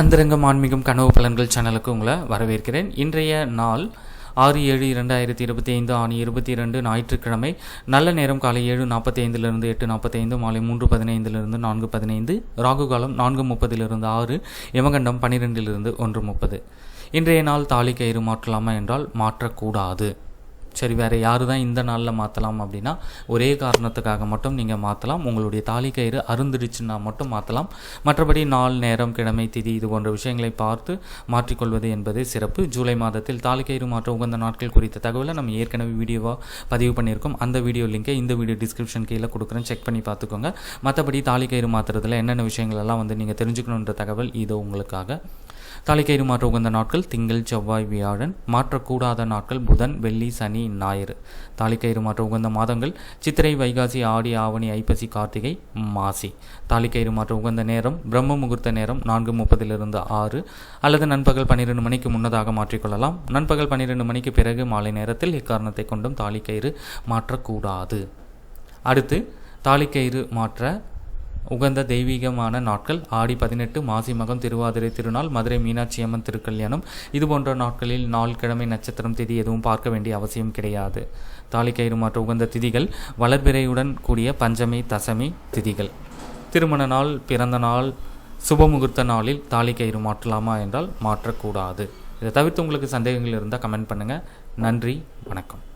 அந்தரங்கம் ஆன்மீகம் கனவு பலன்கள் சேனலுக்கு உங்களை வரவேற்கிறேன். இன்றைய நாள் ஆறு ஏழு இரண்டாயிரத்தி இருபத்தி ஐந்து ஆணி இருபத்தி ரெண்டு ஞாயிற்றுக்கிழமை. நல்ல நேரம் காலை ஏழு நாற்பத்தி ஐந்திலிருந்து எட்டு நாற்பத்தி ஐந்து மாலை மூன்று பதினைந்திலிருந்து நான்கு பதினைந்து ராகு காலம் நான்கு முப்பதிலிருந்து ஆறு யமகண்டம் பன்னிரெண்டிலிருந்து ஒன்று முப்பது. இன்றைய நாள் தாலி கயிறு மாற்றலாமா என்றால் மாற்றக்கூடாது. சரி வேறு யார் தான் இந்த நாளில் மாற்றலாம் அப்படின்னா ஒரே காரணத்துக்காக மட்டும் நீங்கள் மாற்றலாம் உங்களுடைய தாலி கயிறு அருந்துடுச்சுன்னா மட்டும் மாற்றலாம் மற்றபடி நாள் நேரம் கிழமை திதி இது போன்ற விஷயங்களை பார்த்து மாற்றிக்கொள்வது என்பது சிறப்பு. ஜூலை மாதத்தில் தாலி கயிறு மாற்ற உகந்த நாட்கள் குறித்த தகவலை நம்ம ஏற்கனவே வீடியோவாக பதிவு பண்ணியிருக்கோம். அந்த வீடியோ லிங்கை இந்த வீடியோ டிஸ்கிரிப்ஷன் கீழே கொடுக்குறேன். செக் பண்ணி பார்த்துக்கோங்க. மற்றபடி தாலி கயிறு மாற்றுறதுல என்னென்ன விஷயங்கள் எல்லாம் வந்து நீங்கள் தெரிஞ்சுக்கணுன்ற தகவல் இதோ உங்களுக்காக. தாலிக்கயிறு மாற்ற உகந்த நாட்கள் திங்கள் செவ்வாய் வியாழன். மாற்றக்கூடாத நாட்கள் புதன் வெள்ளி சனி ஞாயிறு. தாலிக்கயிறு மாற்ற உகந்த மாதங்கள் சித்திரை வைகாசி ஆடி ஆவணி ஐப்பசி கார்த்திகை மாசி. தாலிக்கயிறு மாற்ற உகந்த நேரம் பிரம்ம முகூர்த்த நேரம் நான்கு முப்பதிலிருந்து ஆறு. அல்லது நண்பகல் பன்னிரெண்டு மணிக்கு முன்னதாக மாற்றிக்கொள்ளலாம். நண்பகல் பன்னிரெண்டு மணிக்கு பிறகு மாலை நேரத்தில் இக்காரணத்தை கொண்டும் தாலிக்கயிறு மாற்றக்கூடாது. அடுத்து தாலிக்கயிறு மாற்ற உகந்த தெய்வீகமான நாட்கள். ஆடி பதினெட்டு மாசி மகம் திருவாதிரை திருநாள் மதுரை மீனாட்சி அம்மன் திருக்கல்யாணம். இது போன்ற நாட்களில் நாள் கிழமை நட்சத்திரம் திதி எதுவும் பார்க்க வேண்டிய அவசியம் கிடையாது. தாலிக்கயிறு மாற்ற உகந்த திதிகள். வளர்பிறையுடன் கூடிய பஞ்சமி தசமி திதிகள். திருமண நாள் பிறந்த நாள் சுபமுகூர்த்த நாளில் தாலிக்கயிறு மாற்றலாமா என்றால் மாற்றக்கூடாது. இதை தவிர்த்து உங்களுக்கு சந்தேகங்கள் இருந்தால் கமெண்ட் பண்ணுங்கள் நன்றி வணக்கம்.